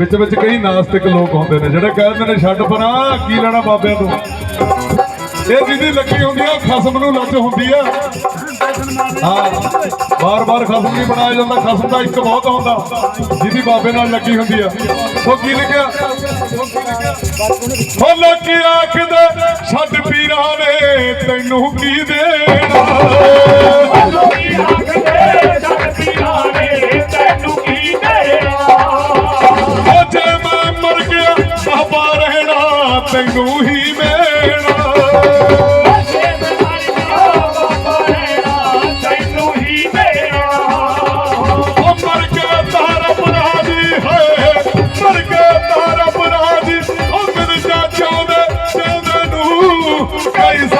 ਵਿੱਚ ਵਿੱਚ ਕਈ ਨਾਸਤਿਕ ਲੋਕ ਹੁੰਦੇ ਨੇ, ਜਿਹੜੇ ਕਹਿੰਦੇ ਨੇ, ਛੱਡ ਪਰਾਂ, ਕੀ ਲੈਣਾ ਬਾਬਿਆਂ ਤੋਂ? ਇਹ ਜਿਹਦੀ ਲੱਗੀ ਹੁੰਦੀ ਆ, ਖਸਮ ਨੂੰ ਲੱਤ ਹੁੰਦੀ ਆ। ਹਾਂ ਬਾਰ-ਬਾਰ ਖਸਮ ਨਹੀਂ ਬਣਾਇਆ ਜਾਂਦਾ, ਖਸਮ ਦਾ ਇੱਕ ਬਹੁਤ ਹੁੰਦਾ ਜਿਹਦੀ ਬਾਬੇ ਨਾਲ ਲੱਗੀ ਹੁੰਦੀ ਆ। ਉਹ ਕੀ ਲਿਖਿਆ? ਉਹ ਲੋਕੀ ਆਖਦੇ, ਛੱਡ ਪੀਰਾਂ ਨੇ, ਤੈਨੂੰ ਕੀ ਦੇਣਾ? ਲੋਕੀ ਆਖਦੇ Praise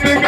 Thank you.